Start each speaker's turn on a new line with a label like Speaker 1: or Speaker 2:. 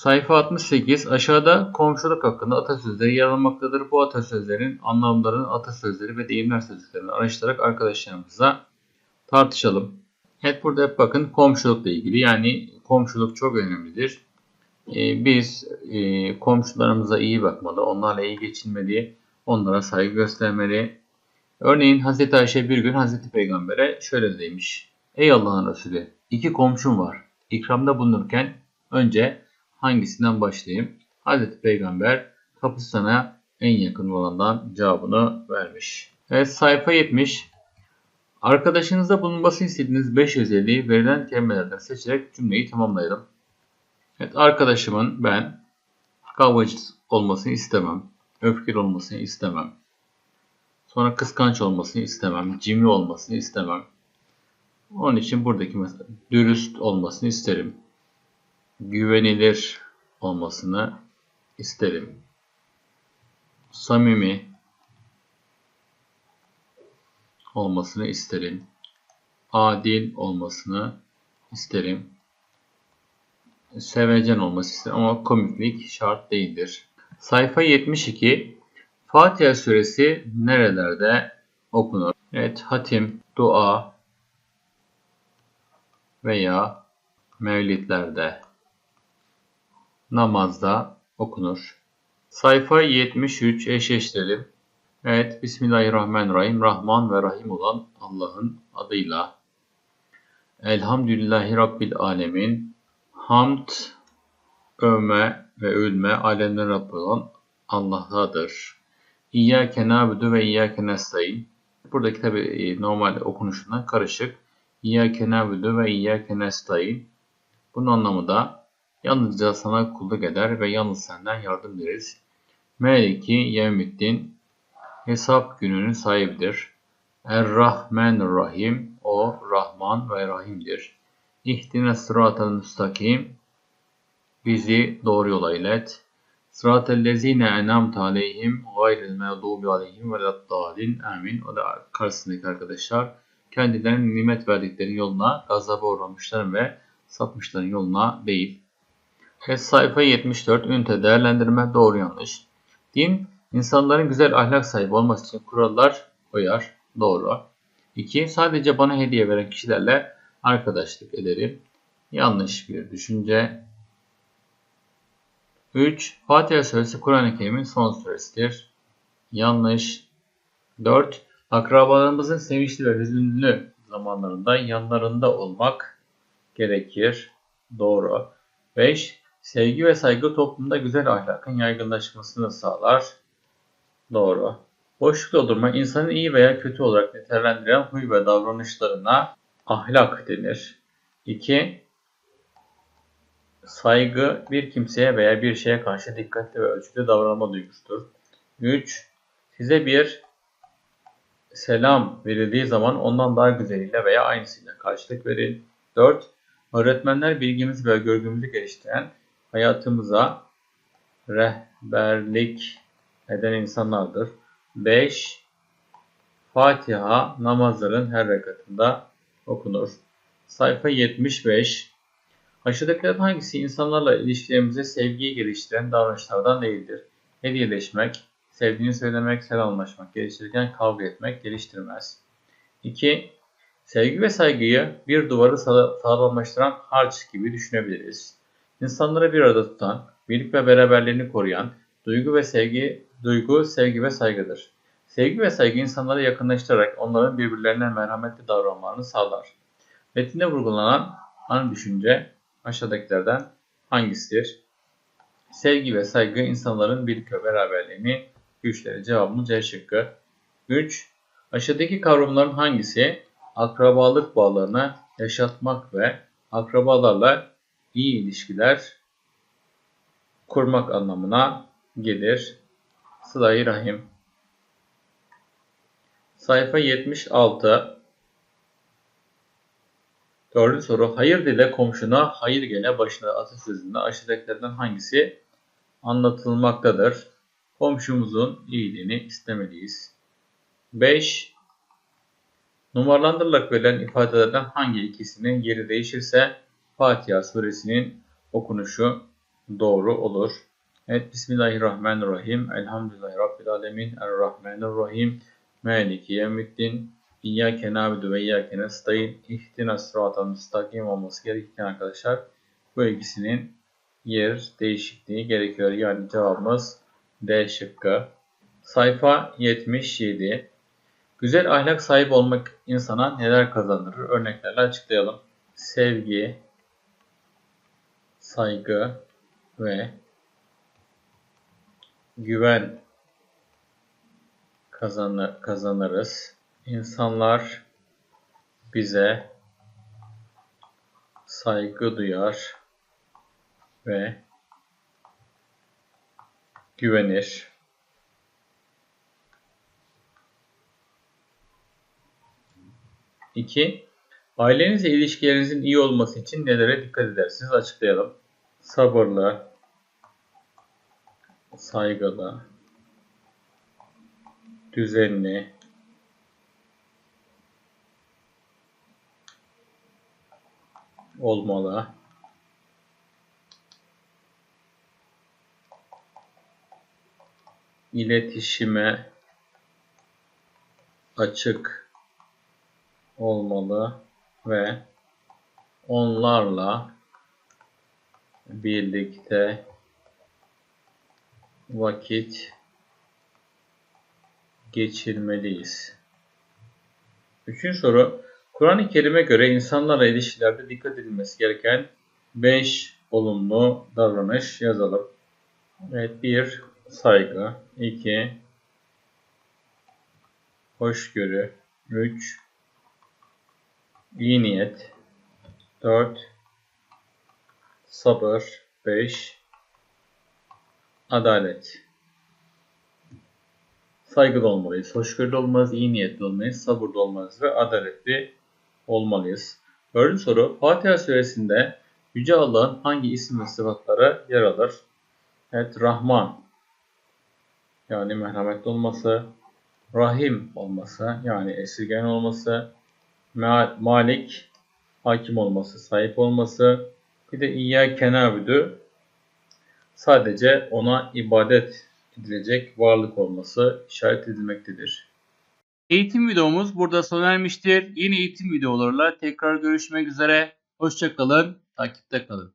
Speaker 1: Sayfa 68 aşağıda komşuluk hakkında atasözleri yer almaktadır. Bu atasözlerin anlamlarını, atasözleri ve deyimler sözcüklerini araştırarak arkadaşlarımızla tartışalım. Evet burada hep bakın komşulukla ilgili yani komşuluk çok önemlidir. Ee, biz e, komşularımıza iyi bakmalı, onlarla iyi geçinmeli, onlara saygı göstermeli. Örneğin Hazreti Ayşe bir gün Hazreti Peygamber'e şöyle demiş. Ey Allah'ın Resulü iki komşum var. İkramda bulunurken önce hangisinden başlayayım? Hazreti Peygamber kapısı sana en yakın olandan cevabını vermiş. Evet sayfa 70. Arkadaşınızda bulunması istediğiniz 5 özelliği verilen kelimelerden seçerek cümleyi tamamlayalım. Evet arkadaşımın ben kavgacı olmasını istemem. Öfkeli olmasını istemem. Sonra kıskanç olmasını istemem. Cimri olmasını istemem. Onun için buradaki mesela dürüst olmasını isterim. Güvenilir olmasını isterim. Samimi olmasını isterim. Adil olmasını isterim. Sevecen olması isterim ama komiklik şart değildir. Sayfa 72 Fatiha suresi nerelerde okunur? Evet, hatim, dua veya mevlitlerde, namazda okunur. Sayfa 73 eşleştirelim. Evet, Bismillahirrahmanirrahim. Rahman ve Rahim olan Allah'ın adıyla. Elhamdülillahi Rabbil Alemin. Hamd, övme ve övülme alemlerin Rabbi olan Allah'tadır. İyyâke nâbudu ve iyyâke nestaîn. Buradaki tabi e, normal okunuşundan karışık. İyyâke nâbudu ve iyyâke nestaîn. Bunun anlamı da yalnızca sana kulluk eder ve yalnız senden yardım dileriz. Meliki yevmiddin hesap gününün sahibidir. Er-Rahmanir-Rahim o Rahman ve Rahim'dir. İhdine sıratel müstakim bizi doğru yola ilet. Sıratellezine enamte aleyhim gayril mağdubi aleyhim ve laddalin amin. O da karşısındaki arkadaşlar kendilerine nimet verdikleri yoluna gazaba uğramışların ve sapmışların yoluna değil. Ve sayfa 74 ünite değerlendirme doğru yanlış. Din insanların güzel ahlak sahibi olması için kurallar koyar. Doğru. 2. Sadece bana hediye veren kişilerle arkadaşlık ederim. Yanlış bir düşünce. 3. Fatiha suresi Kur'an-ı Kerim'in son suresidir. Yanlış. 4. Akrabalarımızın sevinçli ve hüzünlü zamanlarında yanlarında olmak gerekir. Doğru. 5. Sevgi ve saygı toplumda güzel ahlakın yaygınlaşmasını sağlar. Doğru. Boşluk doldurma insanın iyi veya kötü olarak nitelendiren huy ve davranışlarına ahlak denir. 2. Saygı bir kimseye veya bir şeye karşı dikkatli ve ölçülü davranma duygusudur. 3. Size bir selam verildiği zaman ondan daha güzeliyle veya aynısıyla karşılık verin. 4. Öğretmenler bilgimizi ve görgümüzü geliştiren hayatımıza rehberlik eden insanlardır. 5. Fatiha namazların her rekatında okunur. Sayfa 75. Aşağıdakilerden hangisi insanlarla ilişkilerimize sevgiyi geliştiren davranışlardan değildir? Hediyeleşmek, sevdiğini söylemek, selamlaşmak, geliştirirken kavga etmek geliştirmez. 2. Sevgi ve saygıyı bir duvarı sağlamlaştıran harç gibi düşünebiliriz. İnsanları bir arada tutan, birlik ve beraberliğini koruyan, duygu ve sevgi, duygu, sevgi ve saygıdır. Sevgi ve saygı insanları yakınlaştırarak onların birbirlerine merhametli davranmalarını sağlar. Metinde vurgulanan ana düşünce aşağıdakilerden hangisidir? Sevgi ve saygı insanların birlik ve beraberliğini güçleri cevabımız C şıkkı. 3. Aşağıdaki kavramların hangisi akrabalık bağlarını yaşatmak ve akrabalarla iyi ilişkiler kurmak anlamına gelir. Sıla-i Rahim. Sayfa 76. Dördüncü soru. Hayır dile komşuna, hayır gele başına atasözünde aşağıdakilerden hangisi anlatılmaktadır? Komşumuzun iyiliğini istemeliyiz. 5. Numaralandırılarak verilen ifadelerden hangi ikisinin yeri değişirse Fatiha suresinin okunuşu doğru olur. Evet Bismillahirrahmanirrahim. Elhamdülillahi Rabbil Alemin. Errahmanirrahim. Maliki yevmiddin. İyyâke nâbidu ve iyyâke nestaîn. İhdina sıratal müstakim olması gerekirken arkadaşlar bu ikisinin yer değişikliği gerekiyor. Yani cevabımız D şıkkı. Sayfa 77. Güzel ahlak sahibi olmak insana neler kazandırır? Örneklerle açıklayalım. Sevgi, saygı ve güven kazanır, kazanırız. İnsanlar bize saygı duyar ve güvenir. İki, ailenizle ilişkilerinizin iyi olması için nelere dikkat edersiniz? Açıklayalım. Sabırlı, saygılı, düzenli, olmalı. İletişime açık olmalı ve onlarla birlikte vakit geçirmeliyiz. Üçüncü soru. Kur'an-ı Kerim'e göre insanlarla ilişkilerde dikkat edilmesi gereken 5 olumlu davranış yazalım. Evet 1. Saygı 2. Hoşgörü 3. İyi niyet 4. Sabır 5. Adalet Saygılı olmalıyız, hoşgörülü olmalıyız, iyi niyetli olmalıyız, sabırlı olmalıyız ve adaletli olmalıyız. Dördüncü soru. Fatiha suresinde Yüce Allah'ın hangi isim ve sıfatları yer alır? Evet, Rahman yani merhametli olması, Rahim olması yani esirgen olması, Ma- Malik hakim olması, sahip olması, bir de İyyâke nâbüdü sadece ona ibadet edilecek varlık olması işaret edilmektedir. Eğitim videomuz burada sona ermiştir. Yeni eğitim videolarıyla tekrar görüşmek üzere. Hoşçakalın, takipte kalın.